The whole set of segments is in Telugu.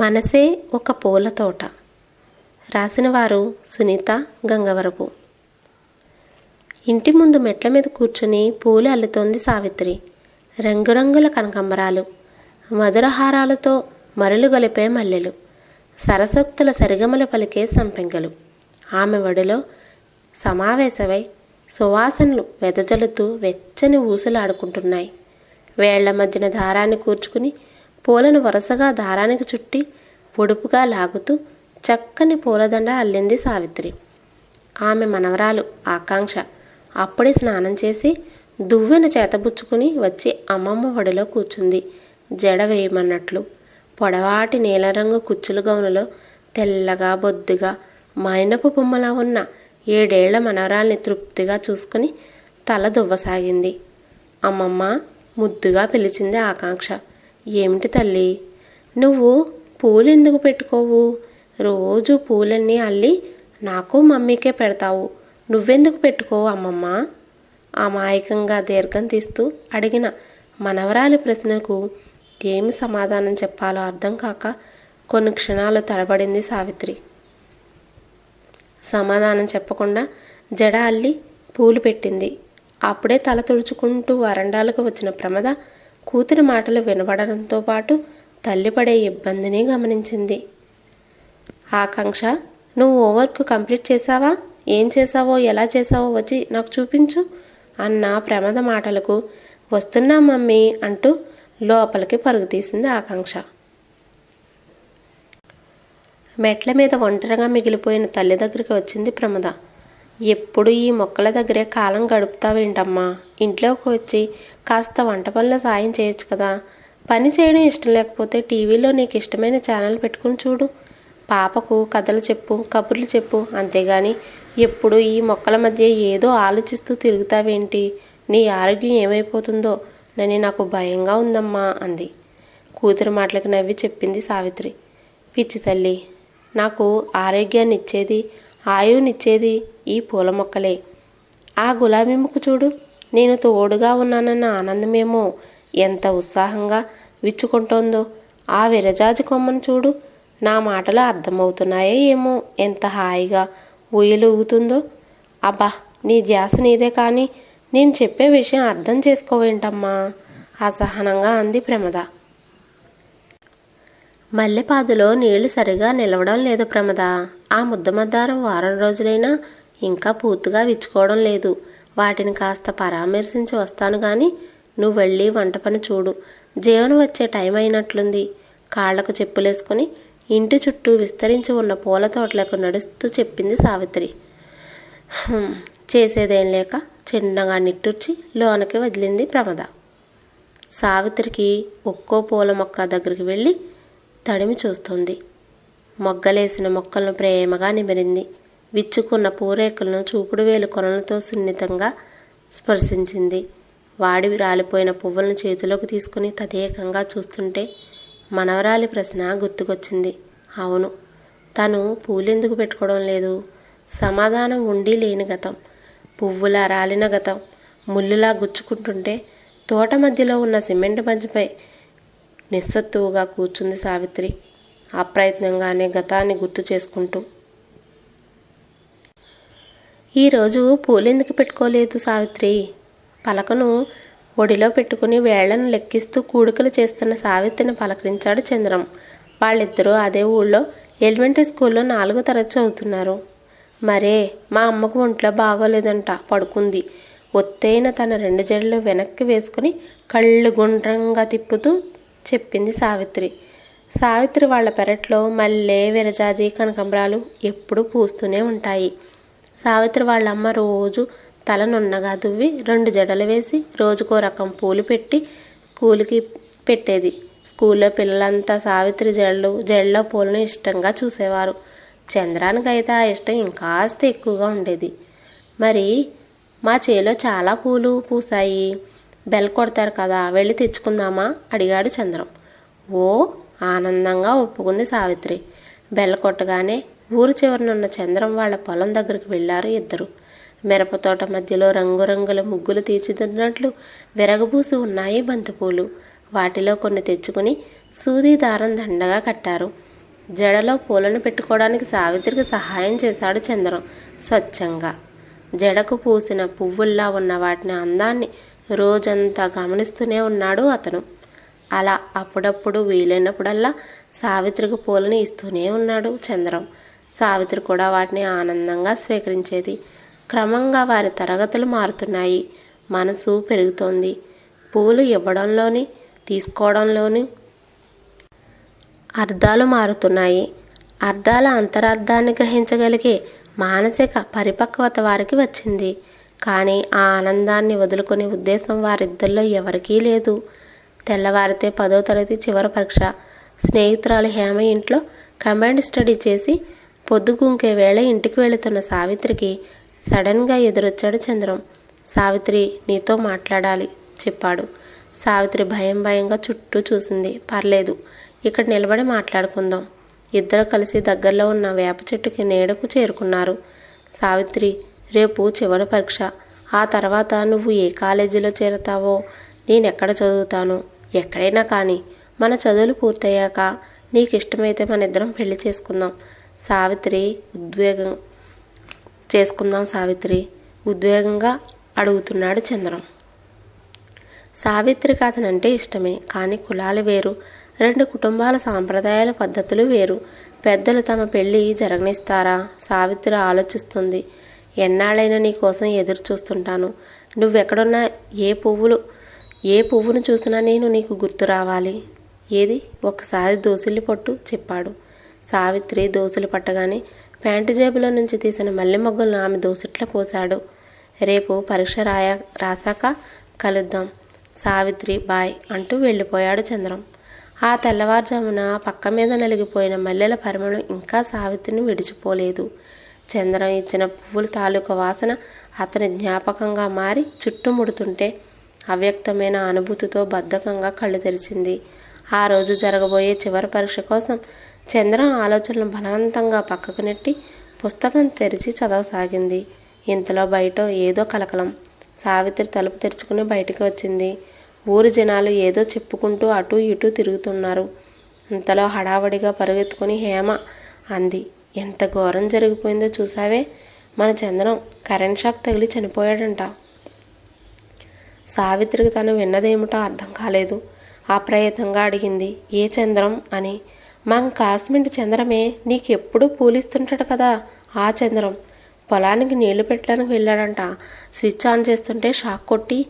మనసే ఒక పూల తోట. రాసినవారు సునీత గంగవరపు. ఇంటి ముందు మెట్ల మీద కూర్చుని పూలు అల్లుతోంది సావిత్రి. రంగురంగుల కనకంబరాలు. మధురహారాలతో మరలు గలిపే మల్లెలు. సరసోక్తుల సరిగమలు పలికే సంపెంగలు. ఆమె వడిలో సమావేశమై సువాసనలు వెదజల్లుతూ వెచ్చని ఊసులాడుకుంటున్నాయి. వేళ్ళ మధ్యన దారాన్ని కూర్చుకుని పూలను వరుసగా దారానికి చుట్టి పొడుపుగా లాగుతూ చక్కని పూలదండ అల్లింది సావిత్రి. ఆమె మనవరాలు ఆకాంక్ష. అప్పుడే స్నానం చేసి దువ్వెన చేతబుచ్చుకుని వచ్చి అమ్మమ్మ ఒడిలో కూర్చుంది. జడ వేయమన్నట్లు. పొడవాటి నీలరంగు కుచ్చులు గౌనులో తెల్లగా బొద్దుగా మైనపు బొమ్మలా ఉన్న ఏడేళ్ళ మనవరాల్ని తృప్తిగా చూసుకుని తల దువ్వసాగింది. అమ్మమ్మ ముద్దుగా పిలిచింది ఆకాంక్ష. ఏమిటి తల్లి? నువ్వు పూలు ఎందుకు పెట్టుకోవు? రోజు పూలన్నీ అల్లి నాకు మమ్మీకే పెడతావు. నువ్వెందుకు పెట్టుకోవు అమ్మమ్మ? అమాయకంగా దీర్ఘం తీస్తూ అడిగిన మనవరాలి ప్రశ్నకు ఏమి సమాధానం చెప్పాలో అర్థం కాక కొన్ని క్షణాలు తడబడింది సావిత్రి. సమాధానం చెప్పకుండా జడ అల్లి పూలు పెట్టింది. అప్పుడే తల తుడుచుకుంటూ వరండాలకు వచ్చిన ప్రమద కూతురి మాటలు వినబడడంతో పాటు తల్లి పడే ఇబ్బందిని గమనించింది. ఆకాంక్ష నువ్వు ఓవర్క్ కంప్లీట్ చేశావా? ఏం చేశావో ఎలా చేశావో వచ్చి నాకు చూపించు అన్న ప్రమద మాటలకు వస్తున్నా మమ్మీ అంటూ లోపలికి పరుగు తీసింది ఆకాంక్ష. మెట్ల మీద ఒంటరిగా మిగిలిపోయిన తల్లి దగ్గరికి వచ్చింది ప్రమద. ఎప్పుడు ఈ మొక్కల దగ్గరే కాలం గడుపుతావేంటమ్మా? ఇంట్లోకి వచ్చి కాస్త వంట పనిలో సాయం చేయొచ్చు కదా. పని చేయడం ఇష్టం లేకపోతే టీవీలో నీకు ఇష్టమైన ఛానల్ పెట్టుకుని చూడు. పాపకు కథలు చెప్పు కబుర్లు చెప్పు. అంతేగాని ఎప్పుడు ఈ మొక్కల మధ్య ఏదో ఆలోచిస్తూ తిరుగుతావేంటి? నీ ఆరోగ్యం ఏమైపోతుందో నని నాకు భయంగా ఉందమ్మా అంది. కూతురు మాటలకు నవ్వి చెప్పింది సావిత్రి. పిచ్చి తల్లి నాకు ఆరోగ్యాన్ని ఇచ్చేది ఆయువునిచ్చేది ఈ పూల మొక్కలే. ఆ గులాబీ మొక్క చూడు నేను తోడుగా ఉన్నానన్న ఆనందమేమో ఎంత ఉత్సాహంగా విచ్చుకుంటోందో. ఆ విరజాజి కొమ్మను చూడు నా మాటలు అర్థమవుతున్నాయో ఏమో ఎంత హాయిగా ఊయలు ఊగుతుందో అబ్బా నీ ధ్యాస నీదే కానీ నేను చెప్పే విషయం అర్థం చేసుకోవేంటమ్మా? అసహనంగా అంది ప్రమద. మల్లెపాదులో నీళ్ళు సరిగా నిలవడం లేదు ప్రమద. ఆ ముద్దమద్దారం వారం రోజులైనా ఇంకా పూర్తిగా విచ్చుకోవడం లేదు. వాటిని కాస్త పరామర్శించి వస్తాను కానీ నువ్వు వెళ్ళి వంట పని చూడు. జీవనం వచ్చే టైం అయినట్లుంది. కాళ్ళకు చెప్పులేసుకుని ఇంటి చుట్టూ విస్తరించి ఉన్న పూల తోటలకు నడుస్తూ చెప్పింది సావిత్రి. చేసేదేం లేక చిన్నగా నిట్టూర్చి లోనకి వదిలింది ప్రమద. సావిత్రికి ఒక్కో పూల మొక్క దగ్గరికి వెళ్ళి తడిమి చూస్తుంది. మొగ్గలేసిన మొక్కలను ప్రేమగా నిమిరింది విచ్చుకున్న పూరేకులను చూపుడు వేలు కొనలతో సున్నితంగా స్పర్శించింది. వాడి రాలిపోయిన పువ్వులను చేతిలోకి తీసుకుని తదేకంగా చూస్తుంటే మనవరాలి ప్రశ్న గుర్తుకొచ్చింది. అవును తను పూలెందుకు పెట్టుకోవడం లేదు? సమాధానం ఉండి లేని గతం. పువ్వులా రాలిన గతం. ముల్లులా గుచ్చుకుంటుంటే తోట మధ్యలో ఉన్న సిమెంట్ మంచిపై నిస్సత్తువుగా కూర్చుంది సావిత్రి. అప్రయత్నంగానే గతాన్ని గుర్తు చేసుకుంటూ. ఈరోజు పూలెందుకు పెట్టుకోలేదు సావిత్రి? పలకను ఒడిలో పెట్టుకుని వేళ్ళను లెక్కిస్తూ కూడికలు చేస్తున్న సావిత్రిని పలకరించాడు చంద్రం. వాళ్ళిద్దరూ అదే ఊళ్ళో ఎలిమెంటరీ స్కూల్లో నాలుగో తరగతి చదువుతున్నారు. మరే మా అమ్మకు ఒంట్లో బాగోలేదంట పడుకుంది. ఒత్తైన తన రెండు జడలు వెనక్కి వేసుకుని కళ్ళు గుండ్రంగా తిప్పుతూ చెప్పింది సావిత్రి. సావిత్రి వాళ్ళ పెరట్లో మల్లె విరజాజి కనకంబరాలు ఎప్పుడూ పూస్తూనే ఉంటాయి. సావిత్రి వాళ్ళమ్మ రోజు తల నున్నగా దువ్వి రెండు జడలు వేసి రోజుకో రకం పూలు పెట్టి స్కూల్కి పెట్టేది. స్కూల్లో పిల్లలంతా సావిత్రి జడలు జడలో పూలను ఇష్టంగా చూసేవారు. చంద్రానికైతే ఆ ఇష్టం ఇంకాస్త ఎక్కువగా ఉండేది. మరి మా చేలో చాలా పూలు పూసాయి బెల్ కొడతారు కదా వెళ్ళి తెచ్చుకుందామా? అడిగాడు చంద్రం. ఓ ఆనందంగా ఒప్పుకుంది సావిత్రి. బెల్ల కొట్టగానే ఊరు చివరనున్న చంద్రం వాళ్ళ పొలం దగ్గరికి వెళ్ళారు ఇద్దరు. మిరపతోట మధ్యలో రంగురంగుల ముగ్గులు తీర్చిదిద్దినట్లు విరగబూసి ఉన్నాయి బంతిపూలు. వాటిలో కొన్ని తెచ్చుకుని సూది దారం దండగా కట్టారు. జడలో పూలను పెట్టుకోవడానికి సావిత్రికి సహాయం చేశాడు చంద్రం స్వచ్ఛంగా. జడకు పూసిన పువ్వుల్లా ఉన్న వాటిని అందాన్ని రోజంతా గమనిస్తూనే ఉన్నాడు అతను. అలా అప్పుడప్పుడు వీలైనప్పుడల్లా సావిత్రికి పూలని ఇస్తూనే ఉన్నాడు చంద్రం. సావిత్రి కూడా వాటిని ఆనందంగా స్వీకరించేది. క్రమంగా వారి తరగతులు మారుతున్నాయి. మనసు పెరుగుతోంది. పూలు ఇవ్వడంలోని తీసుకోవడంలోని అర్థాలు మారుతున్నాయి. అర్థాల అంతరార్థాన్ని గ్రహించగలిగే మానసిక పరిపక్వత వారికి వచ్చింది. కానీ ఆ ఆనందాన్ని వదులుకునే ఉద్దేశం వారిద్దరిలో ఎవరికీ లేదు. తెల్లవారితే పదో తరగతి చివరి పరీక్ష. స్నేహితురాలు హేమ ఇంట్లో కమాండ్ స్టడీ చేసి పొద్దుగుంకే వేళ ఇంటికి వెళుతున్న సావిత్రికి సడన్గా ఎదురొచ్చాడు చంద్రం. సావిత్రి నీతో మాట్లాడాలి చెప్పాడు. సావిత్రి భయం భయంగా చుట్టూ చూసింది. పర్లేదు ఇక్కడ నిలబడి మాట్లాడుకుందాం. ఇద్దరు కలిసి దగ్గరలో ఉన్న వేప చెట్టుకి నీడకు చేరుకున్నారు. సావిత్రి రేపు చివరి పరీక్ష. ఆ తర్వాత నువ్వు ఏ కాలేజీలో చేరతావో నేనెక్కడ చదువుతాను? ఎక్కడైనా కానీ మన చదువులు పూర్తయ్యాక నీకు ఇష్టమైతే మన ఇద్దరం పెళ్ళి చేసుకుందాం. సావిత్రి ఉద్వేగం చేసుకుందాం సావిత్రి. ఉద్వేగంగా అడుగుతున్నాడు చంద్రం. సావిత్రికి అతనంటే ఇష్టమే కానీ కులాలు వేరు. రెండు కుటుంబాల సాంప్రదాయాల పద్ధతులు వేరు. పెద్దలు తమ పెళ్ళి జరగనిస్తారా? సావిత్రి ఆలోచిస్తుంది. ఎన్నాళ్ళైనా నీ కోసం ఎదురు చూస్తుంటాను నువ్వెక్కడున్నా ఏ పువ్వులు ఏ పువ్వును చూసినా నేను నీకు గుర్తు రావాలి. ఏది? ఒకసారి దోసిల్లి పట్టు చెప్పాడు. సావిత్రి దోసులు పట్టగానే ప్యాంటు జేబులో నుంచి తీసిన మల్లె మొగ్గులను ఆమె దోసిట్ల పోశాడు. రేపు పరీక్ష రాయ రాశాక కలుద్దాం. సావిత్రి బాయ్ అంటూ వెళ్ళిపోయాడు చంద్రం. ఆ తెల్లవారుజామున పక్క మీద నలిగిపోయిన మల్లెల పరిమళం ఇంకా సావిత్రిని విడిచిపోలేదు. చంద్రం ఇచ్చిన పువ్వుల తాలూకా వాసన అతని జ్ఞాపకంగా మారి చుట్టుముడుతుంటే అవ్యక్తమైన అనుభూతితో బద్ధకంగా కళ్ళు తెరిచింది. ఆ రోజు జరగబోయే చివరి పరీక్ష కోసం చంద్రం ఆలోచనలు బలవంతంగా పక్కకు నెట్టి పుస్తకం తెరిచి చదవసాగింది. ఇంతలో బయట ఏదో కలకలం. సావిత్రి తలుపు తెరుచుకుని బయటికి వచ్చింది. ఊరి జనాలు ఏదో చెప్పుకుంటూ అటూ ఇటూ తిరుగుతున్నారు. ఇంతలో హడావడిగా పరుగెత్తుకుని హేమ అంది ఎంత ఘోరం జరిగిపోయిందో చూసావే మన చంద్రం కరెంట్ షాక్ తగిలి చనిపోయాడంట. సావిత్రికి తను విన్నదేమిటో అర్థం కాలేదు. అప్రయత్నంగా అడిగింది ఏ చంద్రం? అని. మా క్లాస్మేట్ చంద్రమే. నీకెప్పుడూ పూలిస్తుంటాడు కదా ఆ చంద్రం. పొలానికి నీళ్ళు పెట్టడానికి వెళ్ళాడంట. స్విచ్ ఆన్ చేస్తుంటే షాక్ కొట్టి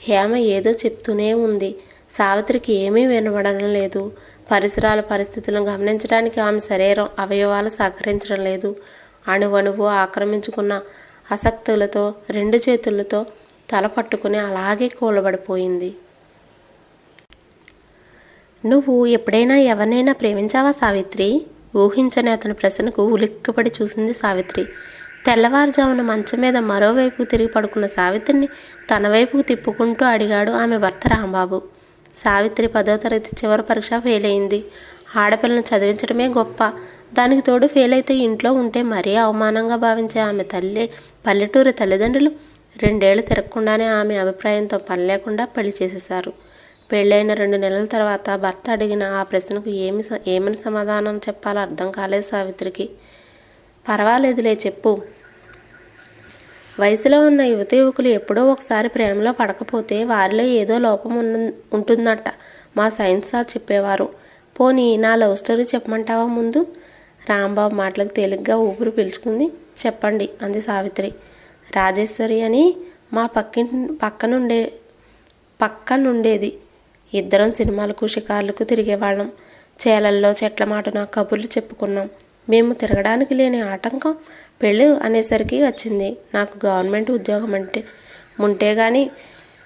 హేమ ఏదో చెప్తూనే ఉంది. సావిత్రికి ఏమీ వినబడడం లేదు. పరిసరాల పరిస్థితులను గమనించడానికి ఆమె శరీరం అవయవాలు సహకరించడం లేదు. అణువణువు ఆక్రమించుకున్న ఆసక్తులతో రెండు చేతులతో తల పట్టుకుని అలాగే కూలబడిపోయింది. నువ్వు ఎప్పుడైనా ఎవరినైనా ప్రేమించావా సావిత్రి? ఊహించని అతని ప్రశ్నకు ఉలిక్కిపడి చూసింది సావిత్రి. తెల్లవారుజామున మంచం మీద మరోవైపు తిరిగి పడుకున్న సావిత్రిని తన వైపుకు తిప్పుకుంటూ అడిగాడు ఆమె భర్త రాంబాబు. సావిత్రి పదో తరగతి చివరి పరీక్ష ఫెయిల్ అయింది ఆడపిల్లను చదివించడమే గొప్ప. దానికి తోడు ఫెయిల్ అయితే ఇంట్లో ఉంటే మరీ అవమానంగా భావించే ఆమె తల్లి పల్లెటూరు తల్లిదండ్రులు రెండేళ్ళు తిరగకుండానే ఆమె అభిప్రాయంతో పని లేకుండా పెళ్ళి చేసేశారు. పెళ్ళైన రెండు నెలల తర్వాత భర్త అడిగిన ఆ ప్రశ్నకు ఏమి ఏమని సమాధానం చెప్పాలో అర్థం కాలేదు సావిత్రికి. పర్వాలేదులే చెప్పు. వయసులో ఉన్న యువత యువకులు ఎప్పుడో ఒకసారి ప్రేమలో పడకపోతే వారిలో ఏదో లోపం ఉన్న ఉంటుందట. మా సైన్స్ సార్ చెప్పేవారు. పోనీ నా లవ్ స్టోరీ చెప్పమంటావా ముందు? రాంబాబు మాటలకు తేలిగ్గా ఊపిరి పీల్చుకుంది. చెప్పండి అంది సావిత్రి. రాజేశ్వరి అని మా పక్కింటి పక్కనుండే పక్కనుండేది. ఇద్దరం సినిమాలకు షికార్లకు తిరిగేవాళ్ళం. చేలల్లో చెట్ల మాటన కబుర్లు చెప్పుకున్నాం. మేము తిరగడానికి లేని ఆటంకం పెళ్ళి అనేసరికి వచ్చింది. నాకు గవర్నమెంట్ ఉద్యోగం అంటే ఉంటే కానీ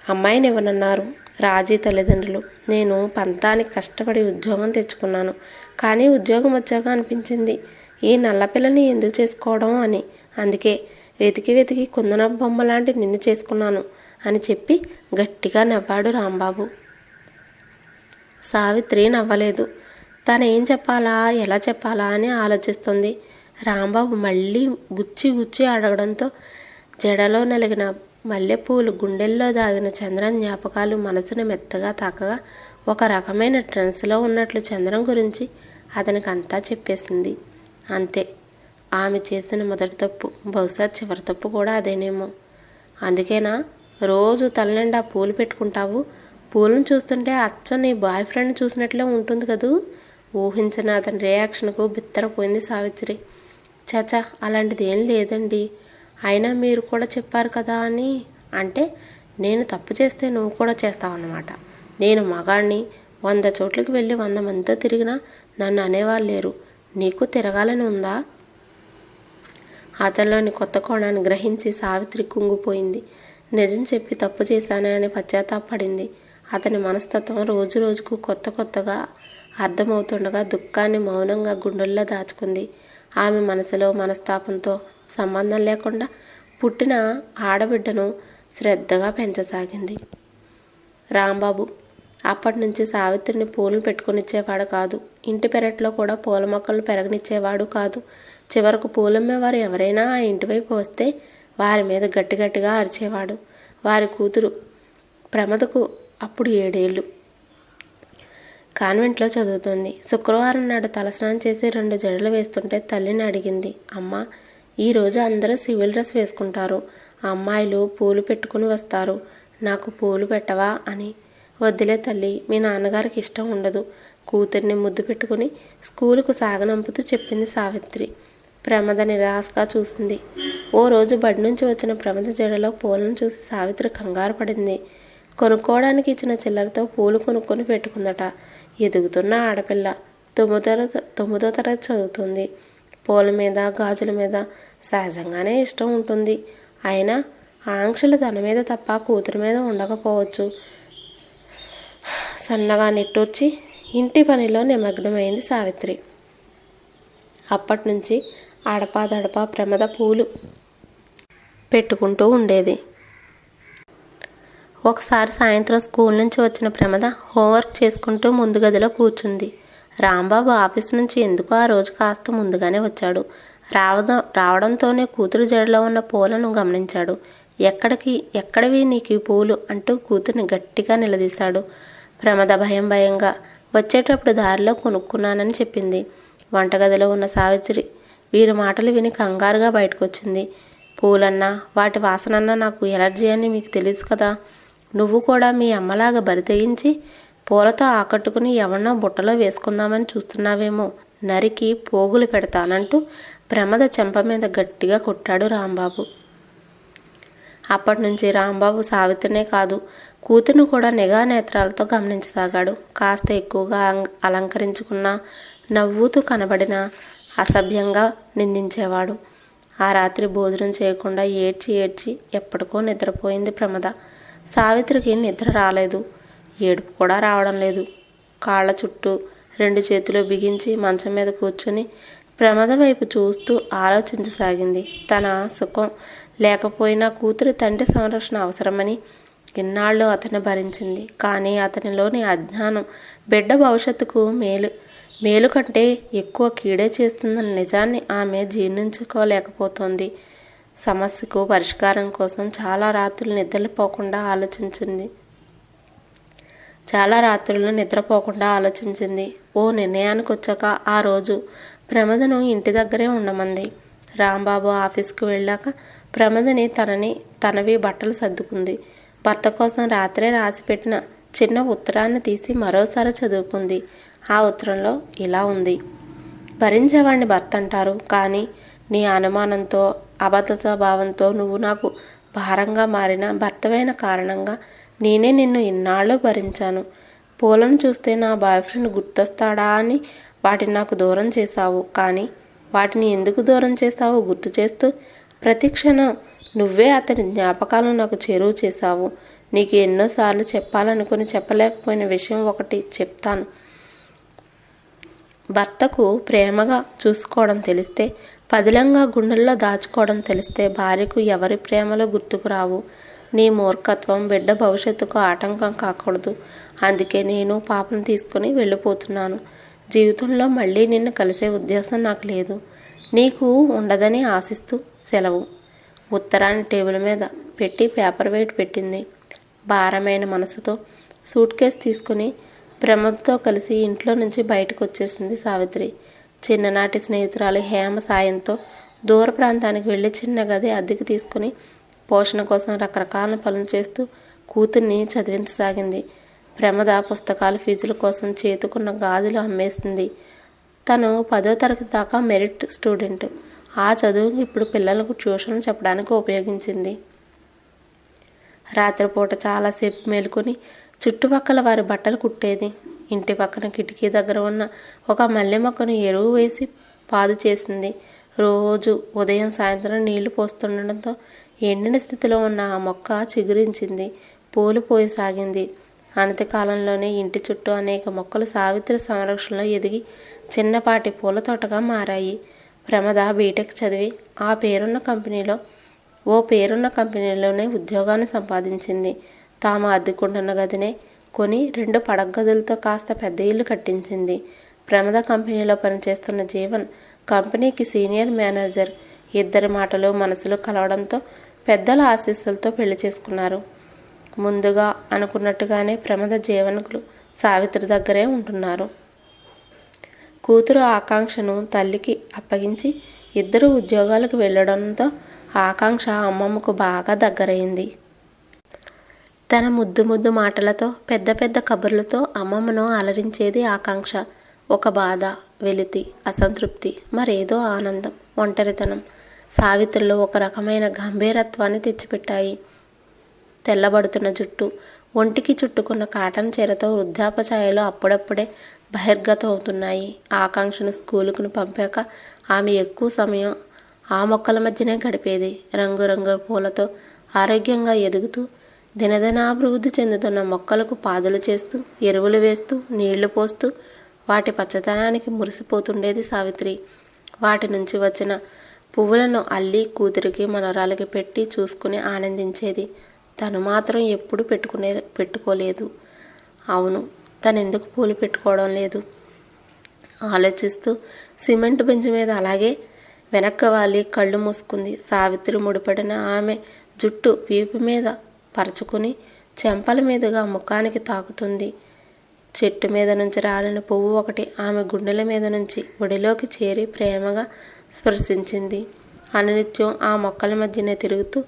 అమ్మాయిని ఇవ్వనన్నారు రాజీ తల్లిదండ్రులు. నేను పంతానికి కష్టపడి ఉద్యోగం తెచ్చుకున్నాను. కానీ ఉద్యోగం వచ్చాక అనిపించింది. ఈ నల్లపిల్లని ఎందుకు చేసుకోవడం అని. అందుకే వెతికి వెతికి కుందన బొమ్మ లాంటి నిన్ను చేసుకున్నాను అని చెప్పి గట్టిగా నవ్వాడు రాంబాబు. సావిత్రి నవ్వలేదు. తను ఏం చెప్పాలా ఎలా చెప్పాలా అని ఆలోచిస్తుంది. రాంబాబు మళ్ళీ గుచ్చి గుచ్చి అడగడంతో జడలో నలిగిన మల్లెపూలు గుండెల్లో దాగిన చంద్రం జ్ఞాపకాలు మనసుని మెత్తగా తాకగా ఒక రకమైన ట్రెన్స్లో ఉన్నట్లు చంద్రం గురించి అతనికి అంతా చెప్పేసింది. అంతే. ఆమె చేసిన మొదటి తప్పు బహుశా చివరి తప్పు కూడా అదేనేమో. అందుకేనా? రోజు తలనిండా పూలు పెట్టుకుంటావు. పూలను చూస్తుంటే అచ్చ నీ బాయ్ ఫ్రెండ్ చూసినట్లే ఉంటుంది కదూ? ఊహించిన అతని రియాక్షన్కు బిత్తరపోయింది సావిత్రి. చచా అలాంటిది ఏం లేదండి. అయినా మీరు కూడా చెప్పారు కదా అని. అంటే నేను తప్పు చేస్తే నువ్వు కూడా చేస్తావన్నమాట. నేను మగాణ్ణి. వంద చోట్లకి వెళ్ళి వంద మందితో తిరిగినా నన్ను అనేవాళ్ళు లేరు. నీకు తిరగాలని ఉందా? అతనిలోని కొత్త కోణాన్ని గ్రహించి సావిత్రి కుంగిపోయింది. నిజం చెప్పి తప్పు చేశానని పశ్చాత్తాపడింది. అతని మనస్తత్వం రోజు రోజుకు కొత్త కొత్తగా అర్థమవుతుండగా దుఃఖాన్ని మౌనంగా గుండెల్లో దాచుకుంది. ఆమె మనసులో మనస్తాపంతో సంబంధం లేకుండా పుట్టిన ఆడబిడ్డను శ్రద్ధగా పెంచసాగింది. రాంబాబు అప్పటి నుంచి సావిత్రిని పూలను పెట్టుకునిచ్చేవాడు కాదు. ఇంటి పెరట్లో కూడా పూల మొక్కలు పెరగనిచ్చేవాడు కాదు. చివరకు పూలమ్మేవారు ఎవరైనా ఆ ఇంటివైపు వస్తే వారి మీద గట్టి గట్టిగా అరిచేవాడు. వారి కూతురు ప్రమదకు అప్పుడు ఏడేళ్ళు. కాన్వెంట్లో చదువుతోంది. శుక్రవారం నాడు తలస్నానం చేసి రెండు జడలు వేస్తుంటే తల్లిని అడిగింది. అమ్మ ఈరోజు అందరూ సివిల్ డ్రెస్ వేసుకుంటారు. అమ్మాయిలు పూలు పెట్టుకుని వస్తారు. నాకు పూలు పెట్టవా అని. వద్దులే తల్లి మీ నాన్నగారికి ఇష్టం ఉండదు. కూతుర్ని ముద్దు పెట్టుకుని స్కూలుకు సాగనంపుతూ చెప్పింది సావిత్రి. ప్రమద నిరాశగా చూసింది. ఓ రోజు బడి నుంచి వచ్చిన ప్రమద జడలో పూలను చూసి సావిత్రి కంగారు పడింది. కొనుక్కోవడానికి ఇచ్చిన చిల్లరతో పూలు కొనుక్కొని పెట్టుకుందట. ఎదుగుతున్న ఆడపిల్ల. తొమ్మిదో తొమ్మిదో తరగతి చదువుతుంది. పూల మీద గాజుల మీద సహజంగానే ఇష్టం ఉంటుంది. అయినా ఆంక్షలు తన మీద తప్ప కూతురు మీద ఉండకపోవచ్చు. సన్నగా నిట్టూర్చి ఇంటి పనిలో నిమగ్నమైంది సావిత్రి. అప్పటి నుంచి అడపాదడపా ప్రమద పూలు పెట్టుకుంటూ ఉండేది. ఒకసారి సాయంత్రం స్కూల్ నుంచి వచ్చిన ప్రమద హోంవర్క్ చేసుకుంటూ ముందు గదిలో కూర్చుంది. రాంబాబు ఆఫీస్ నుంచి ఎందుకు ఆ రోజు కాస్త ముందుగానే వచ్చాడు. రావడం రావడంతోనే కూతురు జడలో ఉన్న పూలను గమనించాడు. ఎక్కడికి ఎక్కడివి నీకు ఈ పూలు అంటూ కూతుర్ని గట్టిగా నిలదీశాడు. ప్రమద భయం భయంగా వచ్చేటప్పుడు దారిలో కొనుక్కున్నానని చెప్పింది. వంటగదిలో ఉన్న సావిత్రి వీరి మాటలు విని కంగారుగా బయటకొచ్చింది. పూలన్నా వాటి వాసనన్నా నాకు ఎలర్జీ అని మీకు తెలుసు కదా. నువ్వు కూడా మీ అమ్మలాగా బరి తెగించి పూలతో ఆకట్టుకుని ఎవరినో బుట్టలో వేసుకుందామని చూస్తున్నావేమో. నరికి పోగులు పెడతానంటూ ప్రమద చెంప మీద గట్టిగా కొట్టాడు రాంబాబు. అప్పటి నుంచి రాంబాబు సావిత్రినే కాదు కూతురు కూడా నిఘా నేత్రాలతో గమనించసాగాడు. కాస్త ఎక్కువగా అలంకరించుకున్న నవ్వుతూ కనబడిన అసభ్యంగా నిందించేవాడు. ఆ రాత్రి భోజనం చేయకుండా ఏడ్చి ఏడ్చి ఎప్పటికో నిద్రపోయింది ప్రమద. సావిత్రికి నిద్ర రాలేదు. ఏడుపు కూడా రావడం లేదు. కాళ్ళ చుట్టూ రెండు చేతులు బిగించి మంచం మీద కూర్చుని ప్రమద వైపు చూస్తూ ఆలోచించసాగింది. తన సుఖం లేకపోయినా కూతురి తండ్రి సంరక్షణ అవసరమని ఇన్నాళ్ళు అతన్ని భరించింది. కానీ అతనిలోని అజ్ఞానం బిడ్డ భవిష్యత్తుకు మేలు మేలు కంటే ఎక్కువ కీడే చేస్తుందన్న నిజాన్ని ఆమె జీర్ణించుకోలేకపోతోంది. సమస్యకు పరిష్కారం కోసం చాలా రాత్రులు నిద్రపోకుండా ఆలోచించింది. చాలా రాత్రులు నిద్రపోకుండా ఆలోచించింది. ఓ నిర్ణయానికి వచ్చాక ఆ రోజు ప్రమదను ఇంటి దగ్గరే ఉండమంది. రాంబాబు ఆఫీస్కి వెళ్ళాక ప్రమదని తనని తనవి బట్టలు సర్దుకుంది. భర్త కోసం రాత్రే రాసిపెట్టిన చిన్న ఉత్తరాన్ని తీసి మరోసారి చదువుకుంది. ఆ ఉత్తరంలో ఇలా ఉంది. భరించేవాడిని భర్త అంటారు కానీ నీ అనుమానంతో అబద్ధత భావంతో నువ్వు నాకు భారంగా మారిన భర్తవైన కారణంగా నేనే నిన్ను ఇన్నాళ్ళు భరించాను. పూలను చూస్తే నా బాయ్ ఫ్రెండ్ గుర్తొస్తాడా అని వాటిని నాకు దూరం చేశావు. కానీ వాటిని ఎందుకు దూరం చేశావో గుర్తు చేస్తూ ప్రతిక్షణం నువ్వే అతని జ్ఞాపకాలను నాకు చేరువ చేశావు. నీకు ఎన్నోసార్లు చెప్పాలనుకుని చెప్పలేకపోయిన విషయం ఒకటి చెప్తాను. భర్తకు ప్రేమగా చూసుకోవడం తెలిస్తే పదిలంగా గుండెల్లో దాచుకోవడం తెలిస్తే భార్యకు ఎవరి ప్రేమలో గుర్తుకు రావు. నీ మూర్ఖత్వం బిడ్డ భవిష్యత్తుకు ఆటంకం కాకూడదు. అందుకే నేను పాపను తీసుకుని వెళ్ళిపోతున్నాను. జీవితంలో మళ్ళీ నిన్ను కలిసే ఉద్దేశం నాకు లేదు. నీకు ఉండదని ఆశిస్తూ సెలవు. ఉత్తరాన్ని టేబుల్ మీద పెట్టి పేపర్ వెయిట్ పెట్టింది. భారమైన మనసుతో సూట్ కేసు తీసుకుని ప్రమోద్తో కలిసి ఇంట్లో నుంచి బయటకు వచ్చేసింది సావిత్రి. చిన్ననాటి స్నేహితురాలు హేమ సాయంతో దూర ప్రాంతానికి వెళ్ళి చిన్న గది అద్దెకు తీసుకుని పోషణ కోసం రకరకాల పనులు చేస్తూ కూతుర్ని చదివించసాగింది. ప్రమద పుస్తకాల ఫీజుల కోసం చేతుకున్న గాజులు అమ్మేసింది. తను పదో తరగతి దాకా మెరిట్ స్టూడెంట్. ఆ చదువుకి ఇప్పుడు పిల్లలకు ట్యూషన్ చెప్పడానికి ఉపయోగించింది. రాత్రిపూట చాలాసేపు మేలుకొని చుట్టుపక్కల వారి బట్టలు కుట్టేది. ఇంటి పక్కన కిటికీ దగ్గర ఉన్న ఒక మల్లె మొక్కను ఎరువు వేసి పాదు చేసింది. రోజు ఉదయం సాయంత్రం నీళ్ళు పోస్తుండడంతో ఎండిన స్థితిలో ఉన్న ఆ మొక్క చిగురించింది. పూలు పోయసాగింది. అనతి కాలంలోనే ఇంటి చుట్టూ అనేక మొక్కలు సావిత్రి సంరక్షణలో ఎదిగి చిన్నపాటి పూల తోటగా మారాయి. ప్రమద బీటెక్ చదివి ఆ పేరున్న కంపెనీలో ఓ పేరున్న కంపెనీలోనే ఉద్యోగాన్ని సంపాదించింది. తాము అద్దెకుంటున్న గదినే కొని రెండు పడగదులతో కాస్త పెద్ద ఇల్లు కట్టించింది. ప్రమద కంపెనీలో పనిచేస్తున్న జీవన్ కంపెనీకి సీనియర్ మేనేజర్. ఇద్దరి మాటలు మనసులు కలవడంతో పెద్దల ఆశీస్సులతో పెళ్ళి చేసుకున్నారు. ముందుగా అనుకున్నట్టుగానే ప్రమద జీవనకులు సావిత్రి దగ్గరే ఉంటున్నారు. కూతురు ఆకాంక్షను తల్లికి అప్పగించి ఇద్దరు ఉద్యోగాలకు వెళ్ళడంతో ఆకాంక్ష అమ్మమ్మకు బాగా దగ్గరైంది. తన ముద్దు ముద్దు మాటలతో పెద్ద పెద్ద కబుర్లతో అమ్మమ్మను అలరించేది ఆకాంక్ష ఒక బాధ వెలితి అసంతృప్తి మరేదో ఆనందం ఒంటరితనం. సావిత్రిలో ఒక రకమైన గంభీరత్వాన్ని తెచ్చిపెట్టాయి. తెల్లబడుతున్న జుట్టు ఒంటికి చుట్టుకున్న కాటన్ చీరతో వృద్ధాపఛాయలో అప్పుడప్పుడే బహిర్గతం అవుతున్నాయి ఆకాంక్షను స్కూలుకుని పంపాక ఆమె ఎక్కువ సమయం ఆ మొక్కల మధ్యనే గడిపేది. రంగురంగుల పూలతో ఆరోగ్యంగా ఎదుగుతూ దినదినాభివృద్ధి చెందుతున్న మొక్కలకు పాదులు చేస్తూ ఎరువులు వేస్తూ నీళ్ళు పోస్తూ వాటి పచ్చదనానికి మురిసిపోతుండేది సావిత్రి. వాటి నుంచి వచ్చిన పువ్వులను అల్లి కూతురికి మనరాలకి పెట్టి చూసుకుని ఆనందించేది తను మాత్రం ఎప్పుడు పెట్టుకునే పెట్టుకోలేదు. అవును తను ఎందుకు పూలు పెట్టుకోవడం లేదు? ఆలోచిస్తూ సిమెంట్ బెంచ్ మీద అలాగే వెనక్క వాలి కళ్ళు మూసుకుంది సావిత్రి ముడిపడిన ఆమె జుట్టు వీపు మీద పరుచుకుని చెంపల మీదుగా ముఖానికి తాకుతుంది. చెట్టు మీద నుంచి రాలిన పువ్వు ఒకటి ఆమె గుండెల మీద నుంచి ఒడిలోకి చేరి ప్రేమగా స్పర్శించింది. అనునిత్యం ఆ మొక్కల మధ్యనే తిరుగుతూ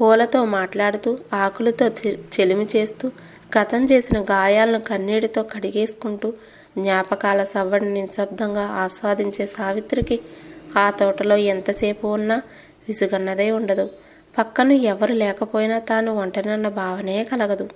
పూలతో మాట్లాడుతూ ఆకులతో చెలిమి చేస్తూ గతం చేసిన గాయాలను కన్నీటితో కడిగేసుకుంటూ జ్ఞాపకాల సవ్వడిని నిశ్శబ్దంగా ఆస్వాదించే సావిత్రికి ఆ తోటలో ఎంతసేపు ఉన్నా విసుగన్నదే ఉండదు. పక్కన ఎవరు లేకపోయినా తాను ఒంటరినన్న భావనే కలగదు.